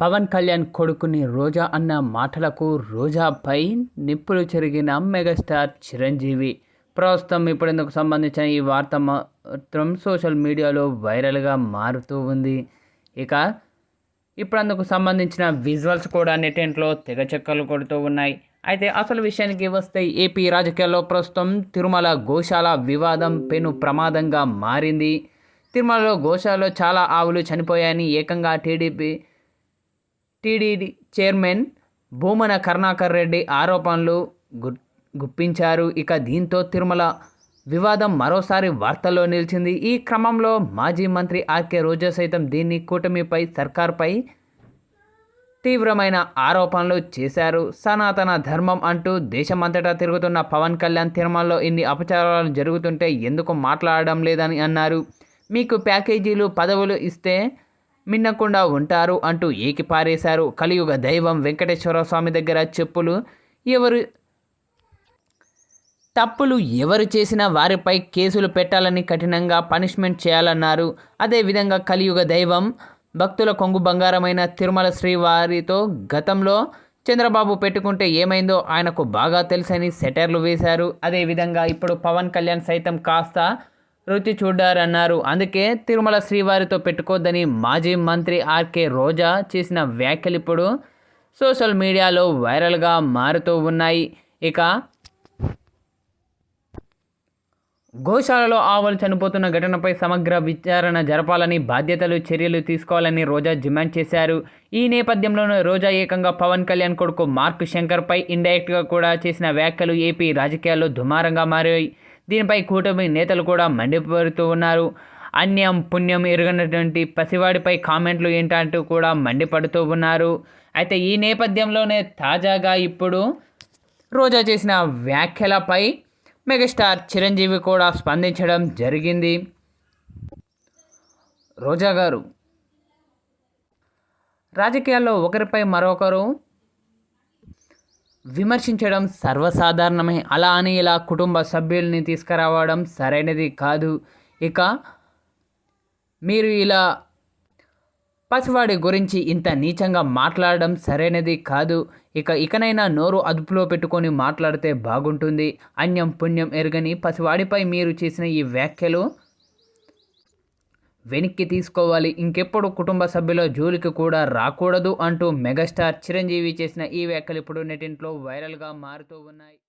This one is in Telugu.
పవన్ కళ్యాణ్ కొడుకుని రోజా అన్న మాటలకు రోజాపై నిప్పులు చెరిగిన మెగాస్టార్ చిరంజీవి. ప్రస్తుతం ఇప్పుడెందుకు సంబంధించిన ఈ వార్త మాత్రం సోషల్ మీడియాలో వైరల్గా మారుతూ ఉంది. ఇక ఇప్పుడందుకు సంబంధించిన విజువల్స్ కూడా నెటింట్లో తెగ చెక్కలు కొడుతూ ఉన్నాయి. అయితే అసలు విషయానికి వస్తే ఏపీ రాజకీయాల్లో ప్రస్తుతం తిరుమల గోశాల వివాదం పెను ప్రమాదంగా మారింది. తిరుమలలో గోశాలలో చాలా ఆవులు చనిపోయాయని ఏకంగా TDP TTD chairman Bhumana Karunakar Reddy ఆరోపణలు గు గుప్పించారు. ఇక దీంతో తిరుమల వివాదం మరోసారి వార్తల్లో నిలిచింది. ఈ క్రమంలో మాజీ మంత్రి ఆర్కే రోజా సైతం దీన్ని కూటమిపై సర్కార్పై తీవ్రమైన ఆరోపణలు చేశారు. సనాతన ధర్మం అంటూ దేశమంతటా తిరుగుతున్న పవన్ కళ్యాణ్ తిరుమలలో ఇన్ని అపచారాలు జరుగుతుంటే ఎందుకు మాట్లాడడం లేదని అన్నారు. మీకు ప్యాకేజీలు పదవులు ఇస్తే మిన్నకుండా ఉంటారు అంటూ ఏకిపారేశారు. కలియుగ దైవం వెంకటేశ్వర స్వామి దగ్గర చెప్పులు ఎవరు తప్పులు ఎవరు చేసినా వారిపై కేసులు పెట్టాలని కఠినంగా పనిష్మెంట్ చేయాలన్నారు. అదేవిధంగా కలియుగ దైవం భక్తుల కొంగు బంగారమైన తిరుమల శ్రీవారితో గతంలో చంద్రబాబు పెట్టుకుంటే ఏమైందో ఆయనకు బాగా తెలుసని సెటర్లు వేశారు. అదేవిధంగా ఇప్పుడు పవన్ కళ్యాణ్ సైతం కాస్త రుచి చూడారన్నారు. అందుకే తిరుమల శ్రీవారితో పెట్టుకోవద్దని మాజీ మంత్రి ఆర్కే రోజా చేసిన వ్యాఖ్యలు ఇప్పుడు సోషల్ మీడియాలో వైరల్గా మారుతూ ఉన్నాయి. ఇక గోశాలలో ఆవులు చనిపోతున్న ఘటనపై సమగ్ర విచారణ జరపాలని బాధ్యతలు చర్యలు తీసుకోవాలని రోజా డిమాండ్ చేశారు. ఈ నేపథ్యంలోనే రోజా ఏకంగా పవన్ కళ్యాణ్ కొడుకు మార్క్ శంకర్పై ఇండైరెక్ట్గా కూడా చేసిన వ్యాఖ్యలు ఏపీ రాజకీయాల్లో దుమారంగా మారాయి. దీనిపై కూటమి నేతలు కూడా మండిపడుతూ ఉన్నారు. అన్యం పుణ్యం ఎరుగనటువంటి పసివాడిపై కామెంట్లు ఏంటంటూ కూడా మండిపడుతూ ఉన్నారు. అయితే ఈ నేపథ్యంలోనే తాజాగా ఇప్పుడు రోజా చేసిన వ్యాఖ్యలపై మెగాస్టార్ చిరంజీవి కూడా స్పందించడం జరిగింది. రోజా గారు రాజకీయాల్లో ఒకరిపై మరొకరు విమర్శించడం సర్వసాధారణమే. అలా అని ఇలా కుటుంబ సభ్యుల్ని తీసుకురావడం సరైనది కాదు. ఇక మీరు ఇలా పసివాడి గురించి ఇంత నీచంగా మాట్లాడడం సరైనది కాదు. ఇక ఇకనైనా నోరు అదుపులో పెట్టుకొని మాట్లాడితే బాగుంటుంది. అన్యం పుణ్యం ఎరగని పసివాడిపై మీరు చేసిన ఈ వ్యాఖ్యలు వెనక్కి తీసుకోవాలి. ఇంకెప్పుడు కుటుంబ సభ్యుల జోలికి కూడా రాకూడదు అంటూ మెగాస్టార్ చిరంజీవి చేసిన ఈ వ్యాఖ్యలు ఇప్పుడు నెటింట్లో వైరల్గా మారుతూ ఉన్నాయి.